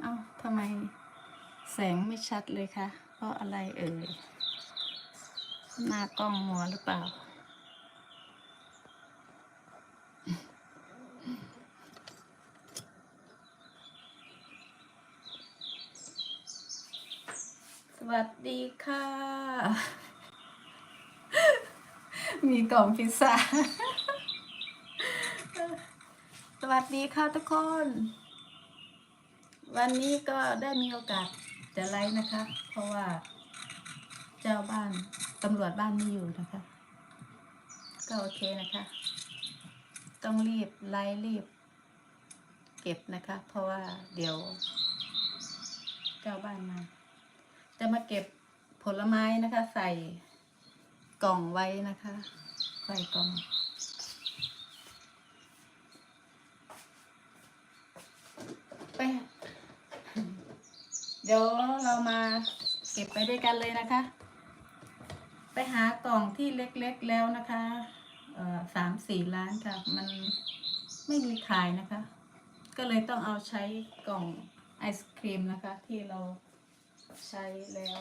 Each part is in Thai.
เอาทำไมแสงไม่ชัดเลยคะ เพราะอะไรเอ่ย หน้ากล้องมัวหรือเปล่า สวัสดีค่ะ มีกล่องพิซซ่า สวัสดีค่ะทุกคน วันนี้ก็ได้มีโอกาสจะไลฟ์นะคะ เพราะว่า เจ้าบ้านตำรวจบ้านไม่อยู่นะคะ ก็โอเคนะคะ ต้องรีบไลฟ์รีบ เก็บนะคะ เพราะว่าเดี๋ยว เจ้าบ้านมา จะมาเก็บผลไม้นะคะ ใส่กล่องไว้นะคะ ใส่กล่องไป เดี๋ยวเรามาเก็บไปด้วยกันเลยนะคะ ไปหากล่องที่เล็กๆแล้วนะคะสามสี่ล้านค่ะ มันไม่มีขายนะคะ ก็เลยต้องเอาใช้กล่องไอศครีมนะคะ ที่เราใช้แล้ว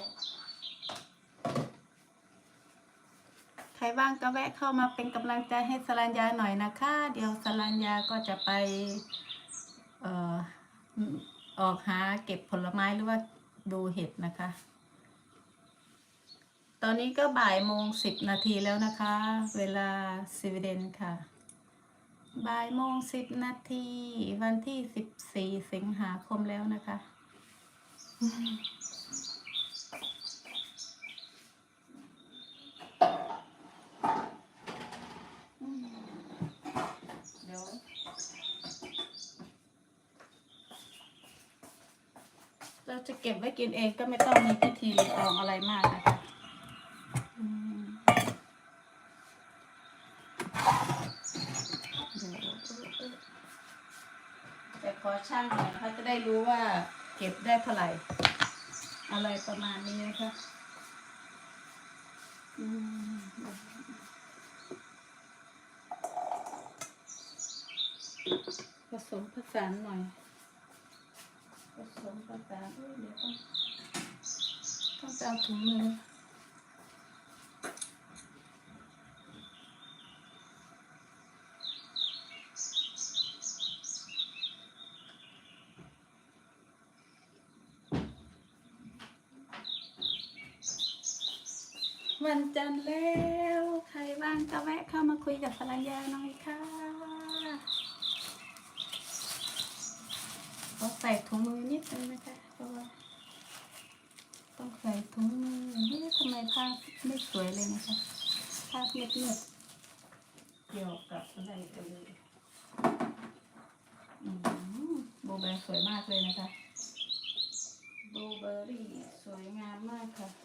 ใครบ้างก็แวะเข้ามาเป็นกำลังใจให้สรัญญาหน่อยนะคะ เดี๋ยวสรัญญาก็จะไป เอ่อ ออกหาเก็บผลไม้หรือว่าดูเห็ดนะคะ ตอนนี้ก็บ่ายโมงสิบนาทีแล้วนะคะ เวลาสวีเดนค่ะ บ่ายโมงสิบนาที วันที่สิบสี่สิงหาคมแล้วนะคะ เราจะเก็บไว้กินเองก็ไม่ต้องมีพิธีรีตองอะไรมากนะคะแต่ขอช่างหน่อยนะคะจะได้รู้ว่าเก็บได้เท่าไหร่ อะไรประมาณนี้นะคะผสมผสานหน่อย ผสมผสานเอ้ยเดี๋ยวต้องต้องไปเอาถุงมือวันจันทร์แล้ว ใครบ้างก็แวะเข้ามาคุยกับภรรยาหน่อยค่ะ เราใส่ถุงมือนิดนึงนะคะเพราะว่า ต้องใส่ถุงมือนี่ทำไมภาพไม่สวยเลยนะคะภาพเงียบๆเกี่ยวกับอะไรเอ่ยอืมโบแบร์สวยมากเลยนะคะโบเบอรี่สวยงามมากค่ะจะ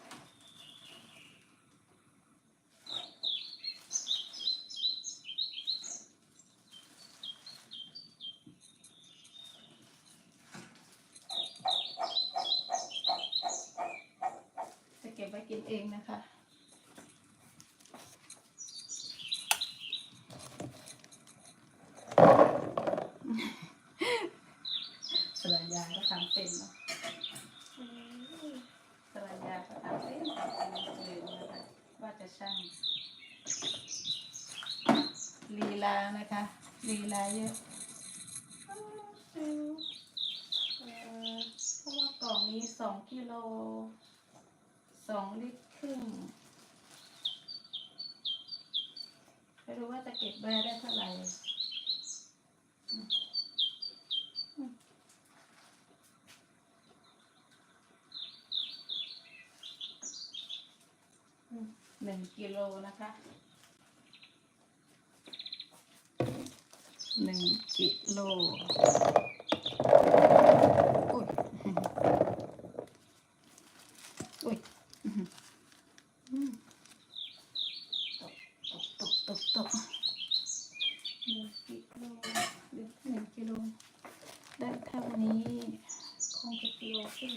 เองนะคะ สลัญญาก็ทำเป็นเนาะสลัญญาก็ทำเป็นทำเป็นลืมนะคะว่าจะช่างลีลานะคะลีลาเยอะเพราะว่ากล่องนี้สองกิโลสองลิตรครึ่ง ไม่รู้ว่าจะเก็บแบรได้เท่าไหร่หนึ่งกิโลนะคะหนึ่งกิโลอุ้ยอุ้ย อืมตกตกตกตกหนึ่งกิโลหรือหนึ่งกิโลได้เท่านี้คงจะกิโลครึ่ง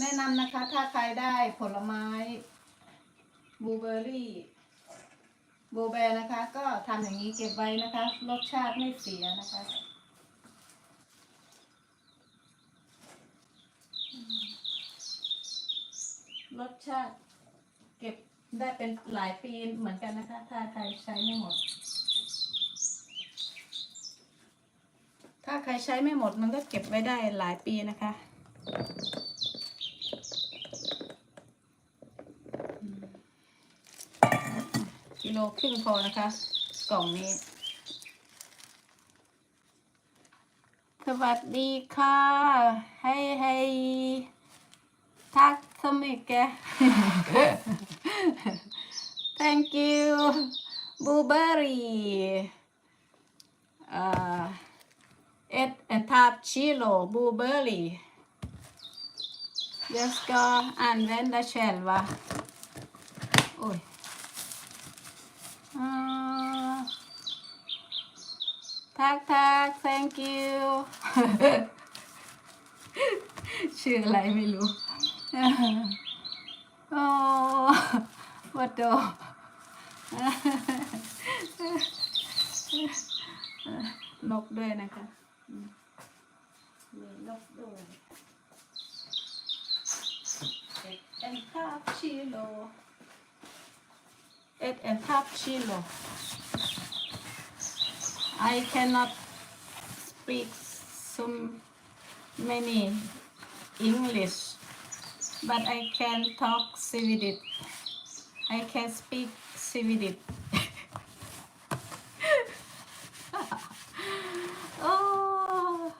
แนะนำนะคะ ถ้าใครได้ผลไม้บลูเบอร์รี่บูแบร์นะคะ ก็ทำอย่างนี้เก็บไว้นะคะ รสชาติไม่เสียนะคะรสชาติเก็บได้เป็นหลายปีเหมือนกันนะคะ ถ้าใครใช้ไม่หมด ถ้าใครใช้ไม่หมดมันก็เก็บไว้ได้หลายปีนะคะอืมกิโโลครึ่งพอนะคะ กล่องนี้ สวัสดีค่ะ ให้ให้ทักสมิกแก thank you บูเบอรี่เอ็ดเอ็ดทับชิโลบูเบอรี่ Jag ska använda själva. Oj. Ah. Tack, tack, thank you. ชื่ออะไรไม่รู้ โอ้วัดโดนกด้วยนะคะมีนกด้วยเอ็นทับชิโล at a cappuccino. I cannot speak so many English, but I can talk Swedish. I can speak Swedish. oh,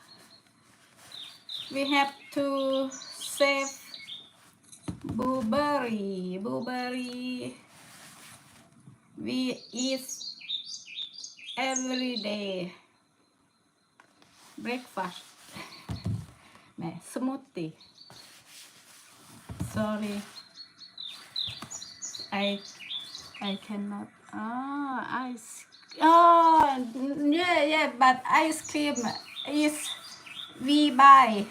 we have to save blueberry, blueberry we eat every day. Breakfast. Smoothie. Sorry. I I cannot. Ah oh, ice oh yeah yeah but ice cream is we buy.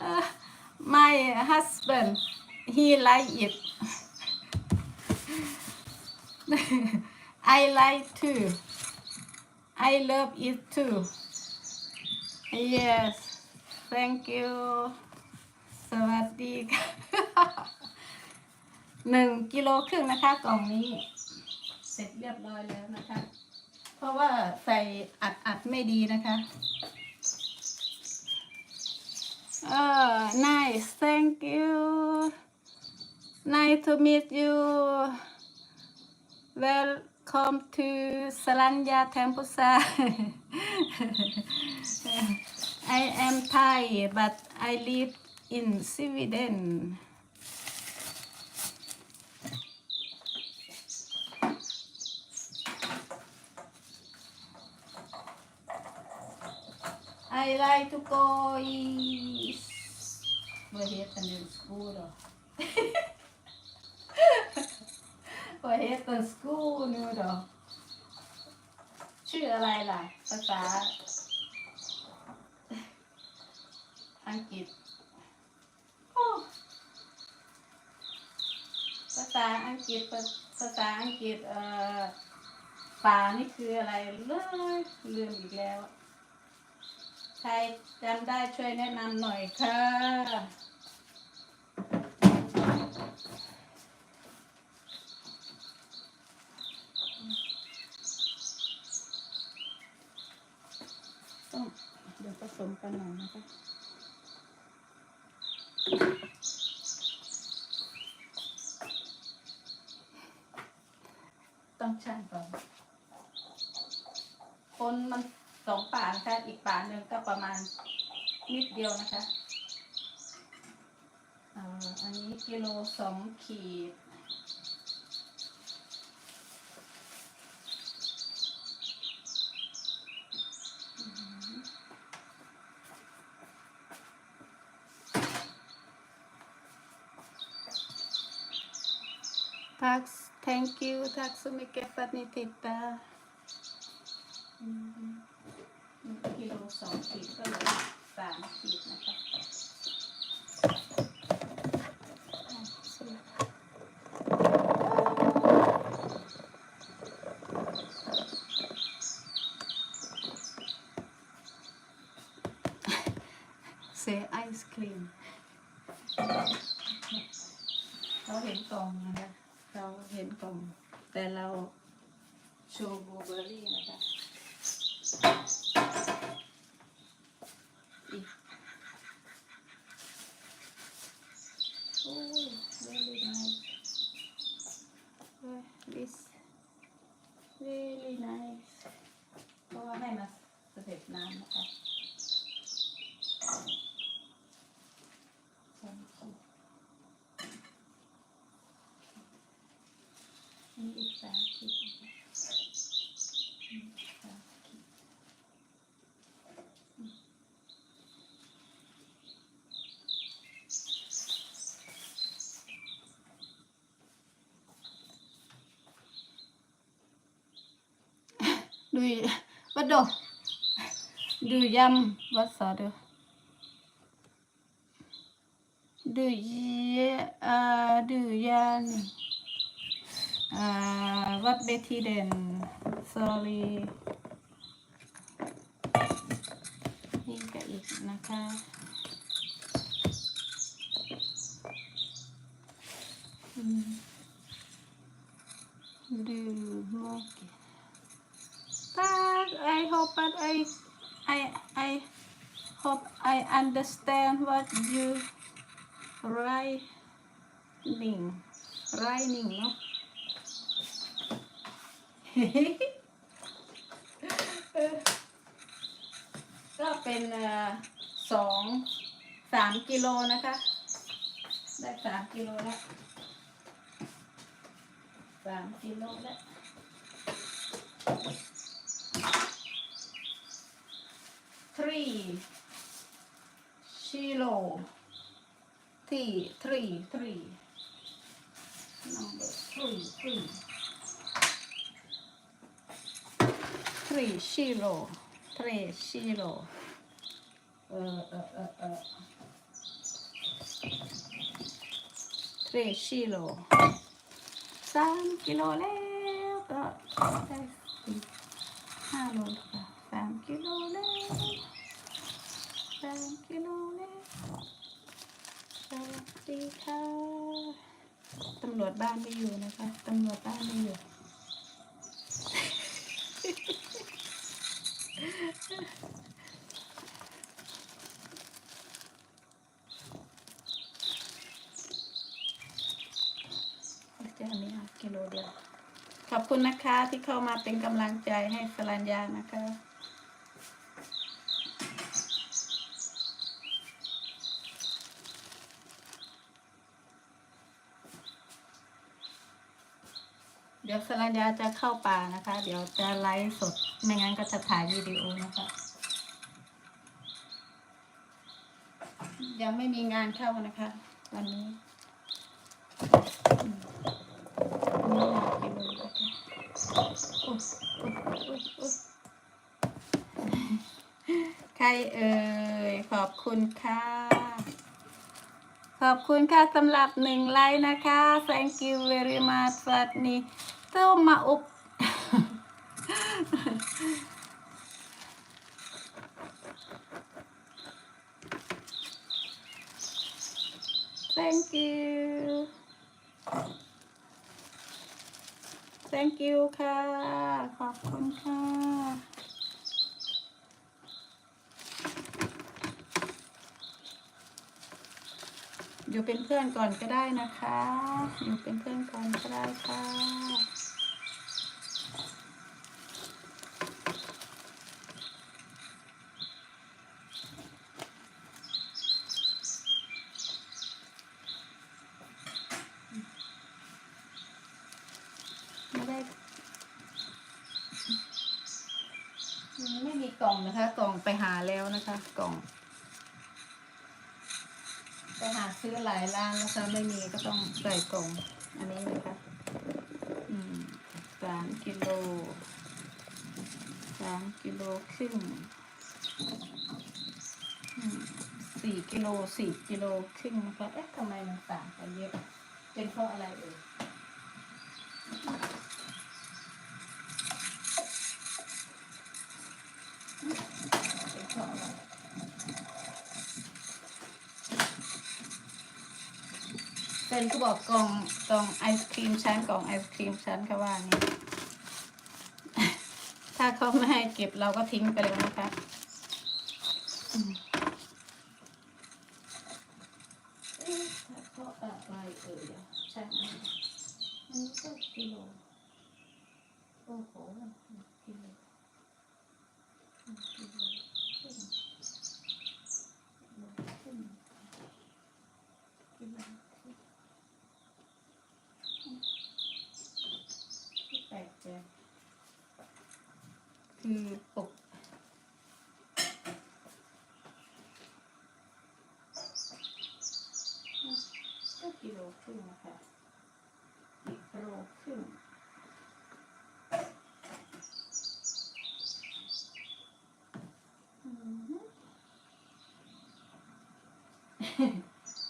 Uh, my husband he like it. I like too. I love it too. Yes, thank you. สวัสดีค่ะหนึ่งกิโลครึ่งนะคะกล่องนี้ เสร็จเรียบร้อยแล้วนะคะ เพราะว่าใส่อัดอัดไม่ดีนะคะเออ nice thank you nice to meet you welcome to Salanya Tempusa I am Thai but I live in Sweden. I like to go is nu sko då? Vad heter sko nu då? ชื่ออะไรล่ะ ภาษา อังกฤษโอ้ภาษาอังกฤษภาภาษาอังกฤษเอ่อป่านี่คืออะไรเลยลืมอีกแล้ว ใครจำได้ช่วยแนะนำหน่อยค่ะ ต้องเดี๋ยวผสมกันหน่อยนะคะ ต้อง ชั่งก่อน คนมันสองป่านะคะอีกป่าหนึ่งก็ประมาณนิดเดียวนะคะอ่ออันนี้กิโลสองขีด Tack, thank you. Tack så mycket för att ni tittar. Mm. หนึ่งกิโลสองขีดก็เหลือสามขีดนะคะอะสิ say ice cream เราเห็นกล่องนะคะ เราเห็น กล่อง แต่เราโชว์บลูเบอร์รี่นะคะอีกโอ้ย very nice Uh, this really nice เพราะว่าให้มาสเต็ปน้ำนะคะสองขีดนี่อีกสามขีดนะคะนี่อีกสามขีด ดูวัดดดูยำวัดสอดูดูเยอ่าดูยันอ่าวัดเบทีเดน sorry นี่ก็อีกนะคะดูโมก But I hope that I I I hope I understand what you writing writing เนาะก็เป็นสองสามกิโลนะคะ ได้สามกิโลแล้วสามกิโลแล้ว three kilo three three three number three three three kilo three kilo เออเออเออเออ three kilo สามกิโลแล้วก็ได้สี่ห้าโลค่ะสามกิโลแล้ว สามกิโลแล้วสวัสดีค่ะ ตำรวจบ้านไม่อยู่นะคะ ตำรวจบ้านไม่อยู่ จะอันนี้ค่ะกิโลเดียว ขอบคุณนะคะที่เข้ามาเป็นกำลังใจให้สรัญญานะคะ ดี๋ยวสรัญญาจะเข้าป่านะคะ เดี๋ยวจะไลฟ์สด ไม่งั้นก็จะถ่ายวิดีโอนะคะ ยังไม่มีงานเข้านะคะ วันนี้นี่หนักกิโลนะคะอุ๊ยอุ๊ยอุ๊ยอุ๊ยใครเอ่ย ขอบคุณค่ะ ขอบคุณค่ะสำหรับหนึ่งไลค์นะคะ thank you very much สวัสดี ต้มมาอุบ thank you thank you ค่ะ ขอบคุณค่ะ อยู่เป็นเพื่อนก่อนก็ได้นะคะ อยู่เป็นเพื่อนก่อนก็ได้ค่ะ ไม่ได้ยังไม่มีกล่อง นะคะ กล่องไปหาแล้วนะคะ กล่อง ไปหาซื้อหลายร้านนะคะไม่มีก็ต้องใส่กล่อง อันนี้นะคะอืมสามกิโลสามกิโลครึ่งสี่กิโลสี่กิโลครึ่งนะคะเอ๊ะทำไมมันต่างกันเยอะเป็นเพราะอะไรเอ่ย เป็นเพราะอะไร เป็นเขาบอกกล่องกล่องไอศครีมชั้นกล่องไอศครีมชั้นค่ะว่านี่ถ้าเขาไม่ให้เก็บเราก็ทิ้งไปเลยนะคะอืมเอ๊ะถ้าเขาอะไรเอ่ยอะใช่ไหมอันนี้ก็กิโลโอ้โหกิโลกิโลครึ่งกิโลครึ่งกิโลครึ่งที่แปลกใจคือปก ก็กิโล ครึ่งนะคะกิโลครึ่ง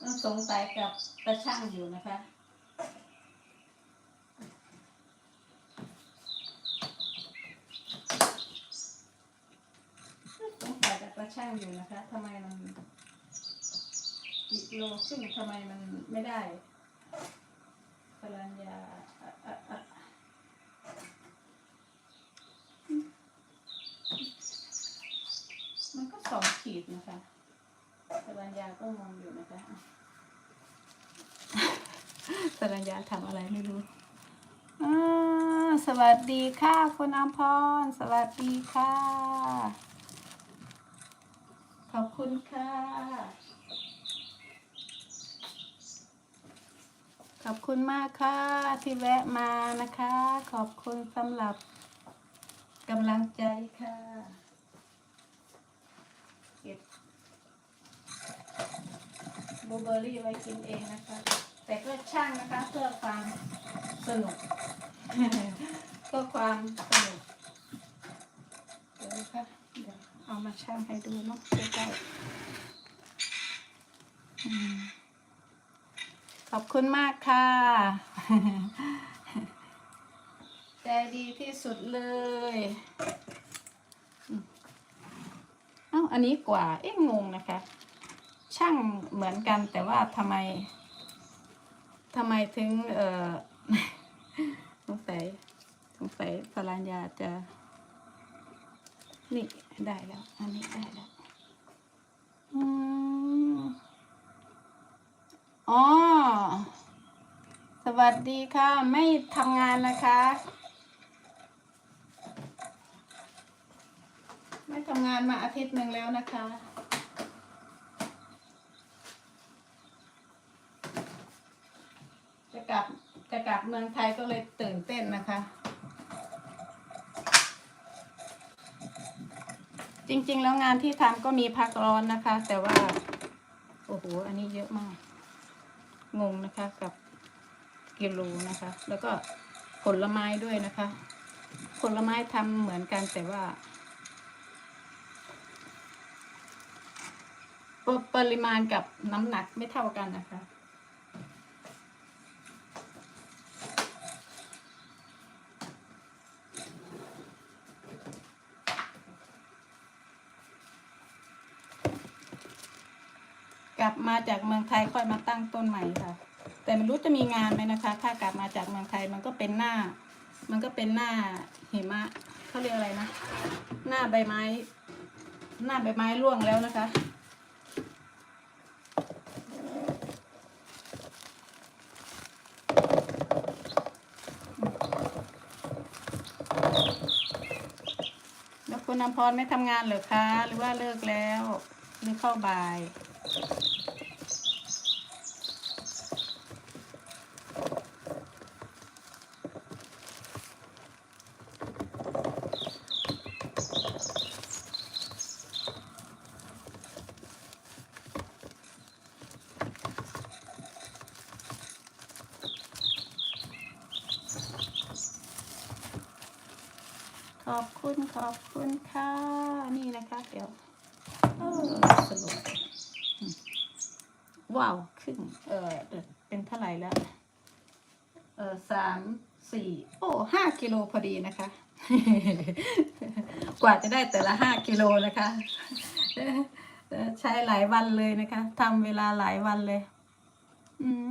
ต้องสงสัยกับตาช่างอยู่นะคะสงสัยกับตาช่างอยู่นะคะทำไมมัน โลครึ่งทำไมมันไม่ได้ปรัญญาออะอะมันก็สองขีดนะคะปรัญญาก็งงอยู่นะคะปรัญญาทำอะไรไม่รู้อ่าสวัสดีค่ะคุณอมพร สวัสดีค่ะ ขอบคุณค่ะ ขอบคุณมากค่ะที่แวะมานะคะ ขอบคุณสำหรับกำลังใจค่ะเก็บบลูเบอร์รี่ไว้กินเองนะคะ แต่ก็ช่างนะคะเพื่อความสนุกเพื่อความสนุกเดี๋ยวนะคะเดี๋ยวเอามาช่างให้ดูเนาะใกล้ๆอืม ขอบคุณมากค่ะใจดีที่สุดเลยเอ้าอันนี้กว่า เอ๊ะงงนะคะ ช่างเหมือนกันแต่ว่าทำไมทำไมถึง เอ่อสงสัยสงสัยพลัญญาจะ นี่ได้แล้ว อันนี้ได้แล้ว อืม อ๋อ ส วัสดีค่ะ ไม่ทำงานนะคะ ไม่ทำงานมาอาทิตย์หนึ่งแล้วนะคะจะกลับจะกลับเมืองไทยก็เลยตื่นเต้นนะคะ จริงๆ แล้วงานที่ทำก็มีพักร้อนนะคะ แต่ว่า โอ้โห อันนี้เยอะมาก งงนะคะกับ กิโลนะคะ แล้วก็ผลไม้ด้วยนะคะ ผลไม้ทำเหมือนกันแต่ว่าปปริมาณกับน้ำหนักไม่เท่ากันนะคะ กลับมาจากเมืองไทยค่อยมาตั้งต้นใหม่ค่ะ แต่ไม่รู้จะมีงานไหมนะคะ ถ้ากลับมาจากเมืองไทยมันก็เป็นหน้า มันก็เป็นหน้าหิมะเขาเรียกอะไรนะ หน้าใบไม้ หน้าใบไม้ร่วงแล้วนะคะ แล้วคุณนำพรไม่ทำงานเหรอคะ หรือว่าเลิกแล้ว หรือเข้าบ่าย ขอบคุณค่ะ นี่นะคะ เดี๋ยวสรุปว้าวขึ้นเออเออเป็นเท่าไหร่แล้ว เออสามสี่โอ้ห้ากิโลพอดีนะคะ กว่าจะได้แต่ละห้ากิโลนะคะ ใช้หลายวันเลยนะคะทำเวลาหลายวันเลย อืม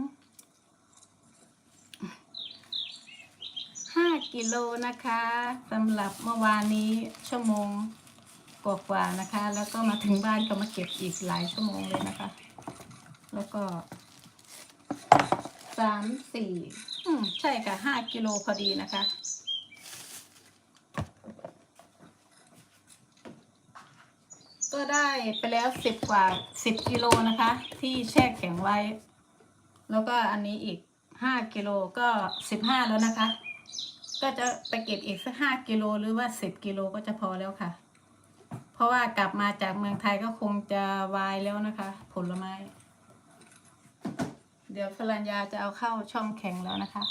กิโลนะคะสำหรับเมื่อวานนี้ชั่วโมงกว่าๆนะคะ แล้วก็มาถึงบ้านก็มาเก็บอีกหลายชั่วโมงเลยนะคะ แล้วก็สามสี่ใช่ค่ะห้ากิโลพอดีนะคะก็ได้ไปแล้วสิบกว่าสิบกิโลนะคะ ที่แช่แข็งไว้ แล้วก็อันนี้อีกห้ากิโลก็สิบห้าแล้วนะคะ ก็จะไปเก็บอีกสักห้ากิโลหรือว่าสิบกิโลก็จะพอแล้วค่ะ เพราะว่ากลับมาจากเมืองไทยก็คงจะวายแล้วนะคะ ผลไม้ เดี๋ยวฟรัญญาจะเอาเข้าช่องแข็งแล้วนะคะ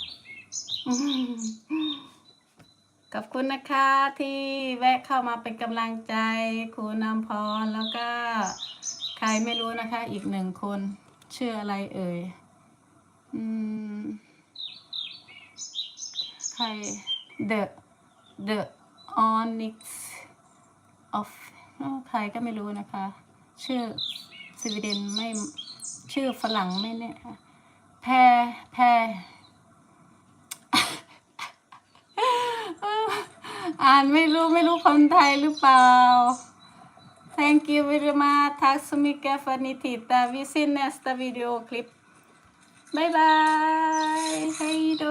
ขอบคุณนะคะที่แวะเข้ามาเป็นกำลังใจคุณนำพรแล้วก็ใครไม่รู้นะคะ อีกหนึ่งคนชื่ออะไรเอ่ย อืม ใคร the the onyx of ใครก็ไม่รู้นะคะ ชื่อสวีเดนไม่ชื่อฝรั่งไม่เนี่ยแพรแพรอ่านไม่รู้ไม่รู้คนไทยหรือเปล่า thank you very much ทักสมิกาฟานิติตาวิซินเนสตาวิดีโอคลิปบายบายไฮโด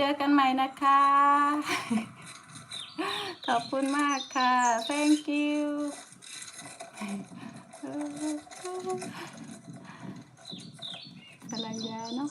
จอกันใหม่นะคะ ขอบคุณมากค่ะ Thank you ภรรยาเนาะ